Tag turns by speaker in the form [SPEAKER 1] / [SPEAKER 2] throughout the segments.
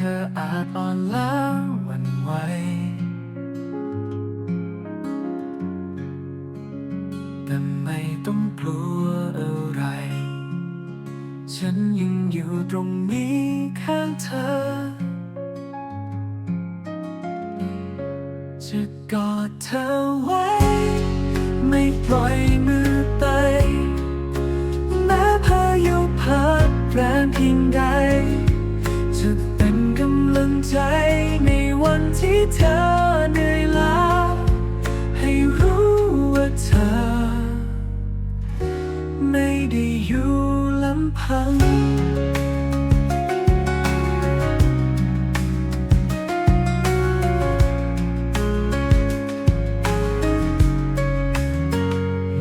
[SPEAKER 1] เธออาจอ่อนล้าหวันไหวแต่ไม่ต้องกลัวอะไร ฉันยังอยู่ตรงนี้ข้างเธอ จะกอดเธอไว้ ที่เธอเหนื่อยล้าให้รู้ว่าเธอ ไม่ได้อยู่ลำพัง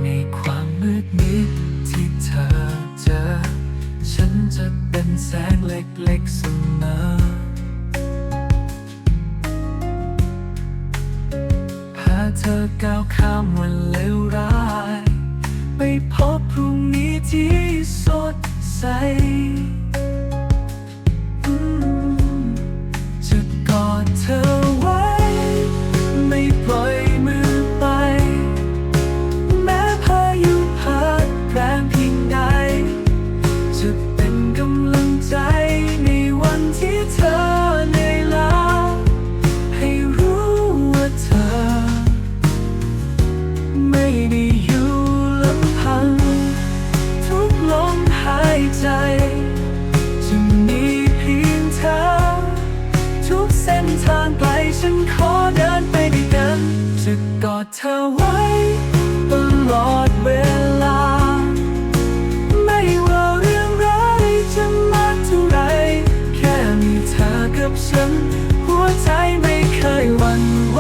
[SPEAKER 1] ในความมืดมิดที่เธอเจอฉันจะเป็นแสงเล็กๆเสมอ อก้าวข้ามวันเลวร้าย ไปพบพรุ่งนี้ที่สดใส ทุกเส้นทางไกลฉันขอเดินไปด้วยกันจะกอดเธอไว้ตลอดเวลา ไม่ว่าเรื่องร้ายจะมากเท่าไรแค่มีเธอกับฉัน หัวใจไม่เคยหวั่นไหว